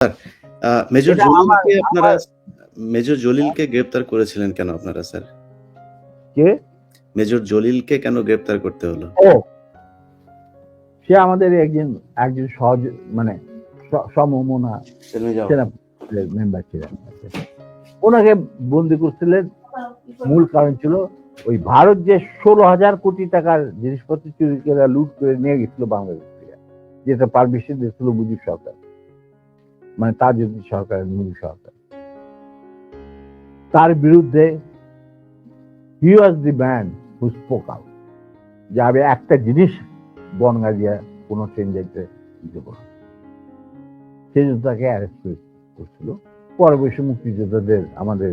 আহ, major জলিলকে আপনারা major জলিলকে গ্রেপ্তার করেছিলেন কেন আপনারা স্যার কে? মেজর জলিলকে কেন গ্রেপ্তার করতে হলো? ও। সে আমাদের একজন একজন সহজ মানে সমমনা মেম্বার ছিলেন ওনাকে বন্দি করছিলেন। মূল কারণ ছিল ওই ভারত যে ষোলো হাজার কোটি টাকার জিনিসপত্র চুরি করে লুট করে নিয়ে গেছিল বাংলাদেশ থেকে যেটা পারমিশন দিয়েছিল মুজিব সরকার। মানে তার যদি সরকার মুজিব সরকার। তার বিরুদ্ধে he was the man who spoke out যে আমি একটা জিনিস বনগা দিয়ে কোনো ট্রেন যেতে দেব না। সেই জন্য তাকে অ্যারেস্ট করছিল। পরে বসে মুক্তিযোদ্ধাদের আমাদের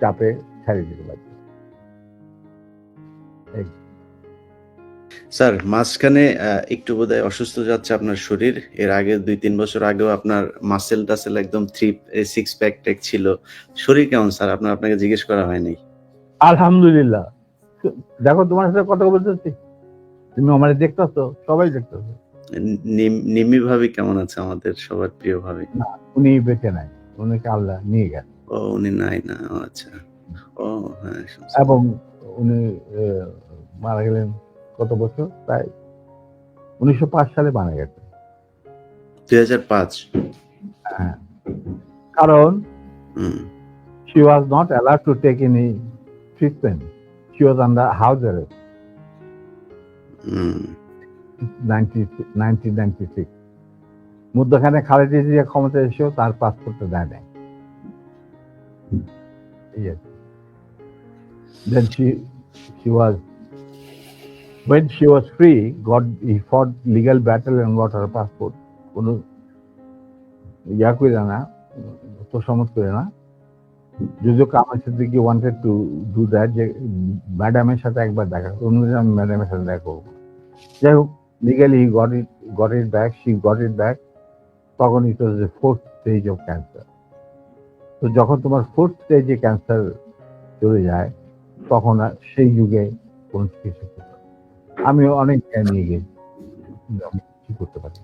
চাপে ছাড়িয়ে দিতে পারছে স্যার মাঝখানে একটু বোধহয় অসুস্থ যাচ্ছে আপনার শরীর। এর আগে দুই তিন বছর আগেও আপনার মাসেল টাসেল একদম থ্রি সিক্স প্যাক ট্যাক ছিল। শরীর কেমন স্যার? আপনার আপনাকে জিজ্ঞেস করা হয়নি? আলহামদুলিল্লাহ। দেখো তোমার সাথে কথা বলতেছি তুমি আমার দেখতেছো সবাই দেখতেছো। নিম- ভাবি কেমন আছে আমাদের? সবার প্রিয় ভাবি। উনি বেঁচে নাই। উনিকে আল্লাহ নিয়ে গেছে। ও উনি নাই না আচ্ছা। ও হ্যাঁ এবং উনি মারা গেলেন কত বছর? প্রায় উনিশশো সালে মারা গেছে। হ্যাঁ। কারণ she was not allowed to take any treatment she was on house arrest Khaleda Zia ক্ষমতা এসেও তার পাসপোর্ট দেয় নাই। ঠিক আছে when she was free, got he fought legal battle and got her passport. কোনো ইয়া করে না তো সমত করে না যদিও Kamal Siddiqui wanted to do that যে ম্যাডামের সাথে একবার দেখা অন্য আমি ম্যাডামের সাথে দেখা যাই হোক legally got it got it back she got it back তখন it was the fourth stage of cancer তো যখন তোমার ফোর্থ স্টেজে ক্যান্সার চলে যায় তখন সেই যুগে কোন চিকিৎসা। আমি অনেক নিয়ে আমি করতে পারি।